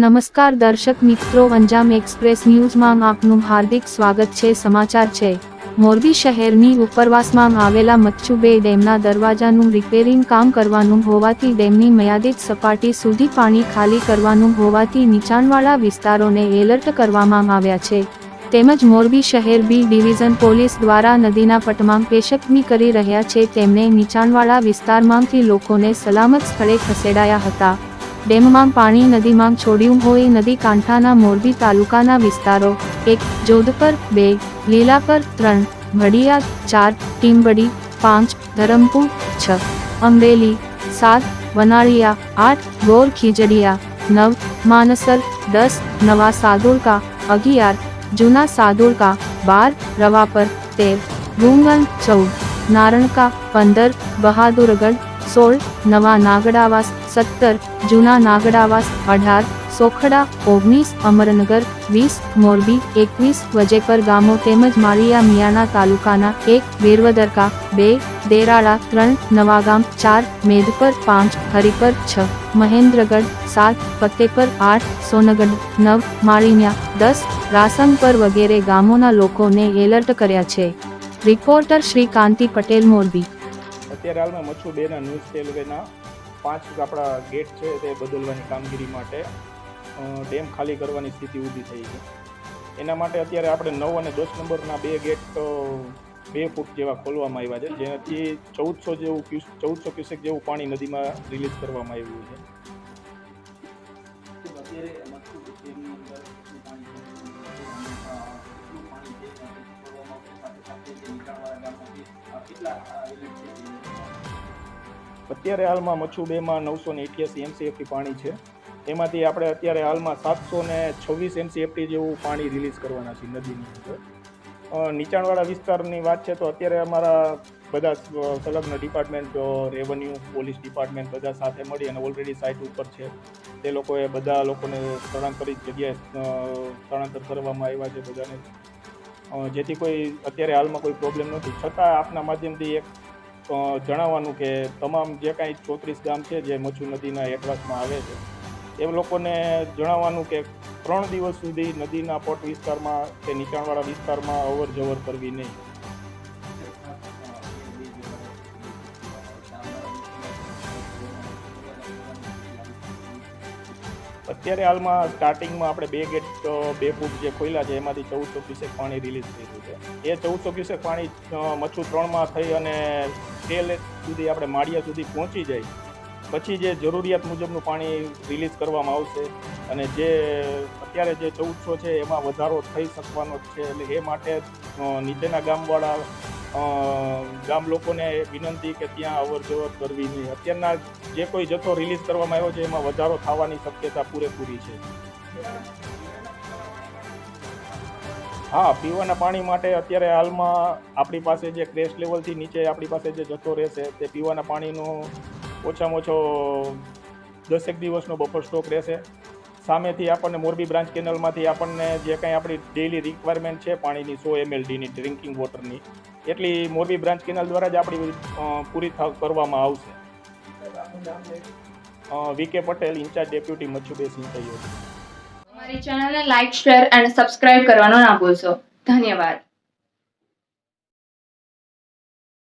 નમસ્કાર દર્શક મિત્રો અંજામ એક્સપ્રેસ ન્યૂઝમાં આપનું હાર્દિક સ્વાગત છે, સમાચાર છે. મોરબી શહેરની ઉપરવાસમાં આવેલા મચ્છુબે ડેમના દરવાજાનું રિપેરિંગ કામ કરવાનું હોવાથી ડેમની મર્યાદિત સપાટી સુધી પાણી ખાલી કરવાનું હોવાથી નીચાણવાળા વિસ્તારોને એલર્ટ કરવામાં આવ્યા છે. તેમજ મોરબી શહેર બી ડિવિઝન પોલીસ દ્વારા નદીના પટમાં પેશકમી કરી રહ્યા છે. તેમને નીચાણવાળા વિસ્તારમાંથી લોકોને સલામત સ્થળે ખસેડાયા હતા. ડેમમાં પાણી નદીમાં છોડ્યું હોય નદી કાંઠાના મોરબી તાલુકાના વિસ્તારો, એક, જોધપર, બે, લીલાપર, ત્રણ ભડિયા ચાર, ટીમ્બડી, પાંચ, ધરમપુર, છ, અમરેલી, સાત, વનાળિયા, આઠ, ગોર, ખીજડીયા, નવ, માનસર, દસ, નવા સાદોલકા, અગિયાર, જૂના સાદોલકા, બાર, રવાપર, તેર ગુંગન ચૌદ, નારણકા, પંદર, બહાદુરગઢ સોળ, નવા નાગડાવાસ, સત્તર, જૂના નાગડાવાસ, અઢાર, સોખડા, ઓગણીસ, અમરનગર, વીસ, મોરબી, એકવીસ, વજેપર ગામો તેમજ માળિયા મિયાના તાલુકાના એક, વેરવદરકા, બે, દેરાળા, ત્રણ, નવાગામ, ચાર, મેદપર, પાંચ, હરિપર, છ, મહેન્દ્રગઢ, સાત, ફતેપર, આઠ, સોનગઢ, નવ, માળીન્યા, દસ રાસંગપર વગેરે ગામોના લોકોને એલર્ટ કર્યા છે. રિપોર્ટર શ્રી કાંતિ પટેલ, મોરબી. અત્યારે હાલમાં મચ્છુ બેના ન્યૂઝ રેલવેના પાંચ આપણા ગેટ છે તે બદલવાની કામગીરી માટે ડેમ ખાલી કરવાની સ્થિતિ ઊભી થઈ છે. એના માટે અત્યારે આપણે નવ અને દસ નંબરના બે ગેટ બે ફૂટ જેવા ખોલવામાં આવ્યા છે, જેનાથી ચૌદસો જેવું ચૌદસો ક્યુસેક જેવું પાણી નદીમાં રિલીઝ કરવામાં આવ્યું છે. અત્યારે હાલમાં મચ્છુ બેમાં નવસો ને અઠ્યાસી એમસીએફટી પાણી છે. એમાંથી આપણે અત્યારે હાલમાં સાતસો ને છવ્વીસ એમસીએફટી જેવું પાણી રિલીઝ કરવાના છે નદીની અંદર. નીચાણવાળા વિસ્તારની વાત છે તો અત્યારે અમારા બધા સંલગ્ન ડિપાર્ટમેન્ટ રેવન્યુ પોલીસ ડિપાર્ટમેન્ટ બધા સાથે મળી અને ઓલરેડી સાઇટ ઉપર છે. તે લોકોએ બધા લોકોને સ્થળાંતરિત જગ્યાએ સ્થળાંતર કરવામાં આવ્યા છે બધાને. જેથી કોઈ અત્યારે હાલમાં કોઈ પ્રોબ્લેમ નથી. છતાં આપના માધ્યમથી એક જણાવવાનું કે તમામ જે કાંઈ ચોત્રીસ ગામ છે જે મચ્છુ નદીના હેઠવાસમાં આવે છે, એ લોકોને જણાવવાનું કે ત્રણ દિવસ સુધી નદીના પટ વિસ્તારમાં કે નીચાણવાળા વિસ્તારમાં અવર જવર કરવી નહીં. અત્યારે હાલમાં સ્ટાર્ટિંગમાં આપણે બે ગેટ બે ફૂટ જે ખોલ્યા છે, એમાંથી ચૌદસો ક્યુસેક પાણી રિલીઝ થયું છે. એ ચૌદસો ક્યુસેક પાણી મચ્છુ ત્રણમાં થઈ અને તેલ સુધી આપણે માળિયા સુધી પહોંચી જાય. પછી જે જરૂરિયાત મુજબનું પાણી રિલીઝ કરવામાં આવશે અને જે, અત્યારે જે ચૌદસો છે, એમાં વધારો થઈ શકવાનો છે. એટલે એ માટે નીચેના ગામવાળા ગામ લોકોને વિનંતી કે ત્યાં અવર જવર કરવી નહીં. અત્યારના જે કોઈ જથ્થો રિલીઝ કરવામાં આવ્યો છે, એમાં વધારો થવાની શક્યતા પૂરેપૂરી છે. હા, પીવાના પાણી માટે અત્યારે હાલમાં આપણી પાસે જે ક્રેશ લેવલથી નીચે આપણી પાસે જે જથ્થો રહેશે, તે પીવાના પાણીનો ઓછામાં ઓછો દસેક દિવસનો બફર સ્ટોક રહેશે. સામેથી આપણને મોરબી બ્રાન્ચ કેનલમાંથી આપણને જે કંઈ આપણી ડેઇલી રિક્વાયરમેન્ટ છે, પાણીની, સો એમએલડીની ડ્રિંકિંગ વોટરની એટલી મોરબી બ્રાન્ચ કેનલ દ્વારા જ આપણી પૂરી કરવામાં આવશે. વીકે પટેલ, ઇન્ચાર્જ ડેપ્યુટી મચ્છુબે સિંચાઈ અમારી ચેનલને લાઇક શેર અને સબસ્ક્રાઇબ કરવાનો ના ભૂલશો. ધન્યવાદ.